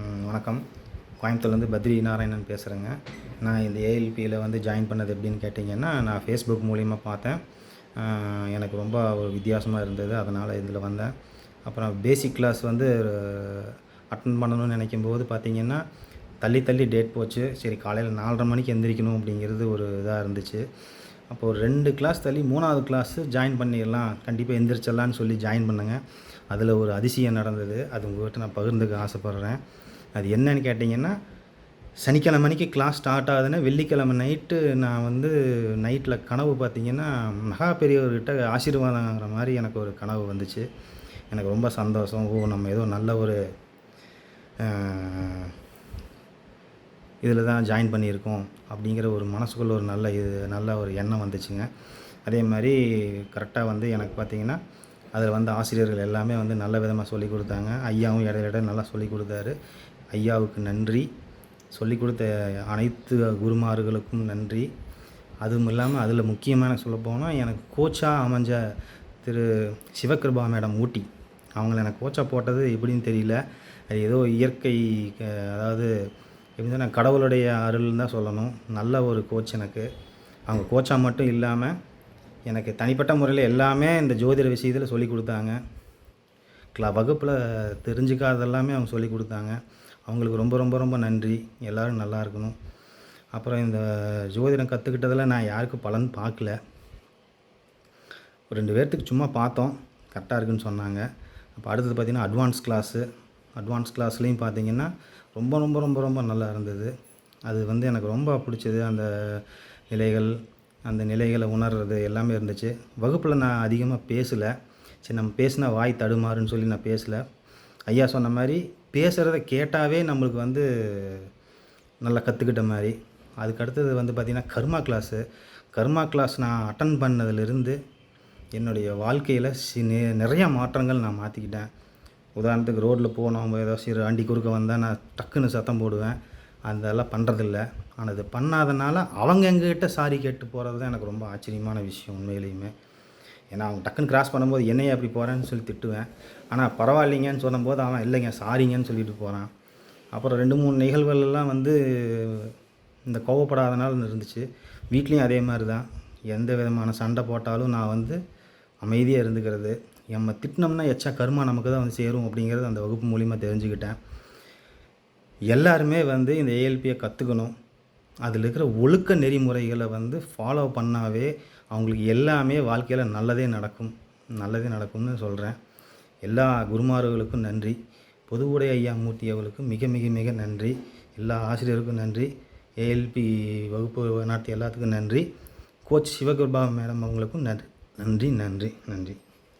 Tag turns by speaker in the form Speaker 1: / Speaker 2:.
Speaker 1: வணக்கம். கோயம்புத்தூர்லேருந்து பத்ரி நாராயணன் பேசுகிறேங்க நான் இந்த ஏஎல்பியில் வந்து ஜாயின் பண்ணது எப்படின்னு கேட்டிங்கன்னா நான் ஃபேஸ்புக் மூலிமா பார்த்தேன். எனக்கு ரொம்ப ஒரு வித்தியாசமாக இருந்தது அதனால் இதில் வந்தேன். அப்புறம் பேசிக் கிளாஸ் வந்து அட்டன் பண்ணணும்னு நினைக்கும் போது பார்த்தீங்கன்னா தள்ளி தள்ளி டேட் போச்சு. சரி காலையில் நாலரை மணிக்கு எந்திரிக்கணும் அப்படிங்கிறது ஒரு இதாக இருந்துச்சு. அப்போது ஒரு ரெண்டு கிளாஸ் தள்ளி மூணாவது கிளாஸு ஜாயின் பண்ணிடலாம். கண்டிப்பாக எந்திரிச்சிடலான்னு சொல்லி ஜாயின் பண்ணேங்க. அதில் ஒரு அதிசயம் நடந்தது. அது உங்கள்கிட்ட நான் பகிர்ந்துக்க ஆசைப்பட்றேன். அது என்னன்னு கேட்டிங்கன்னா சனிக்கிழமை மணிக்கு கிளாஸ் ஸ்டார்ட் ஆகுதுன்னா வெள்ளிக்கிழமை நைட்டு நான் வந்து நைட்டில் கனவு பார்த்தீங்கன்னா மகா பெரியவர்கிட்ட ஆசீர்வாதங்கிற மாதிரி எனக்கு ஒரு கனவு வந்துச்சு. எனக்கு ரொம்ப சந்தோஷம். ஓ நம்ம ஏதோ நல்ல ஒரு இதில் தான் ஜாயின் பண்ணியிருக்கோம் அப்படிங்கிற ஒரு மனசுக்குள்ள ஒரு நல்ல இது நல்ல ஒரு எண்ணம் வந்துச்சுங்க. அதே மாதிரி கரெக்டாக வந்து எனக்கு பார்த்தீங்கன்னா அதில் வந்து ஆசிரியர்கள் எல்லாமே வந்து நல்ல விதமாக சொல்லிக் கொடுத்தாங்க. ஐயாவும் இடையில இடம் நல்லா சொல்லி கொடுத்தாரு. ஐயாவுக்கு நன்றி. சொல்லிக் கொடுத்த அனைத்து குருமார்களுக்கும் நன்றி. அதுவும் இல்லாமல் அதில் முக்கியமான சொல்லப்போனால் எனக்கு கோச்சாக அமைஞ்ச திரு சிவகிருபா மேடம் ஊட்டி. அவங்கள எனக்கு கோச்சா போட்டது எப்படின்னு தெரியல. அது ஏதோ இயற்கை அதாவது எப்படி நான் கடவுளுடைய அருள்னு தான் சொல்லணும். நல்ல ஒரு கோச் எனக்கு. அவங்க கோச்சாக மட்டும் இல்லாமல் எனக்கு தனிப்பட்ட முறையில் எல்லாமே இந்த ஜோதிட விஷயத்தில் சொல்லி கொடுத்தாங்க. கிளா வகுப்பில் தெரிஞ்சுக்காத எல்லாமே அவங்க சொல்லி கொடுத்தாங்க. அவங்களுக்கு ரொம்ப ரொம்ப ரொம்ப நன்றி. எல்லோரும் நல்லா இருக்கணும். அப்புறம் இந்த ஜோதிடம் கற்றுக்கிட்டதில் நான் யாருக்கும் பலன் பார்க்கல. ஒரு ரெண்டு பேர்த்துக்கு சும்மா பார்த்தோம். கரெக்டாக இருக்குன்னு சொன்னாங்க. அப்போ அடுத்தது பார்த்திங்கன்னா அட்வான்ஸ் கிளாஸு அட்வான்ஸ் கிளாஸ்லேயும் பார்த்தீங்கன்னா ரொம்ப ரொம்ப ரொம்ப ரொம்ப நல்லா இருந்தது. அது வந்து எனக்கு ரொம்ப பிடிச்சது. அந்த நிலைகள் அந்த நிலைகளை உணர்றது எல்லாமே இருந்துச்சு. வகுப்பில் நான் அதிகமாக பேசலை. சரி நம்ம பேசினா வாய் தடுமாறுன்னு சொல்லி நான் பேசலை. ஐயா சொன்ன மாதிரி பேசுகிறத கேட்டாவே நம்மளுக்கு வந்து நல்லா கற்றுக்கிட்ட மாதிரி. அதுக்கு அடுத்தது வந்து பார்த்திங்கன்னா கர்மா கிளாஸு கர்மா கிளாஸ் நான் அட்டன் பண்ணதுலேருந்து என்னுடைய வாழ்க்கையில் சி நெ- நிறையா மாற்றங்கள் நான் மாற்றிக்கிட்டேன் உதாரணத்துக்கு ரோட்டில் போனோம் ஏதோ சிறு அண்டி குறுக்க வந்தால் நான் டக்குன்னு சத்தம் போடுவேன். அதெல்லாம் பண்ணுறதில்ல ஆனால் இது பண்ணாதனால அவங்க எங்ககிட்ட சாரி கேட்டு போகிறது தான் எனக்கு ரொம்ப ஆச்சரியமான விஷயம் உண்மையிலையுமே. ஏன்னா அவங்க டக்குன்னு கிராஸ் பண்ணும்போது என்னையே அப்படி போகிறேன்னு சொல்லி திட்டுவேன். ஆனால் பரவாயில்லைங்கன்னு சொல்லும்போது அவன் இல்லைங்க சாரிங்கன்னு சொல்லிட்டு போகிறான் அப்புறம் ரெண்டு மூணு நிகழ்வுகள் எல்லாம் வந்து இந்த கோவப்படாதனால இருந்துச்சு. வீட்லேயும் அதே மாதிரி தான் எந்த விதமான சண்டை போட்டாலும் நான் வந்து அமைதியாக இருந்துக்கிறது. நம்ம திட்டினோம்னா எச்சா கருமா நமக்கு தான் வந்து சேரும் அப்படிங்கிறது அந்த வகுப்பு மூலிமா தெரிஞ்சுக்கிட்டேன். எல்லாருமே வந்து இந்த ஏஎல்பியை கற்றுக்கணும் அதில் இருக்கிற ஒழுக்க நெறிமுறைகளை வந்து ஃபாலோ பண்ணாவே அவங்களுக்கு எல்லாமே வாழ்க்கையில் நல்லதே நடக்கும். நல்லதே நடக்கும்னு சொல்கிறேன் எல்லா குருமார்களுக்கும் நன்றி. பொதுவுடை ஐயா மூர்த்தி அவர்களுக்கும் மிக மிக மிக நன்றி. எல்லா ஆசிரியருக்கும் நன்றி. ஏஎல்பி வகுப்பு நாட்டு எல்லாத்துக்கும் நன்றி. கோச் சிவகிருபா மேடம் அவங்களுக்கும் நன்றி. நன்றி நன்றி நன்றி.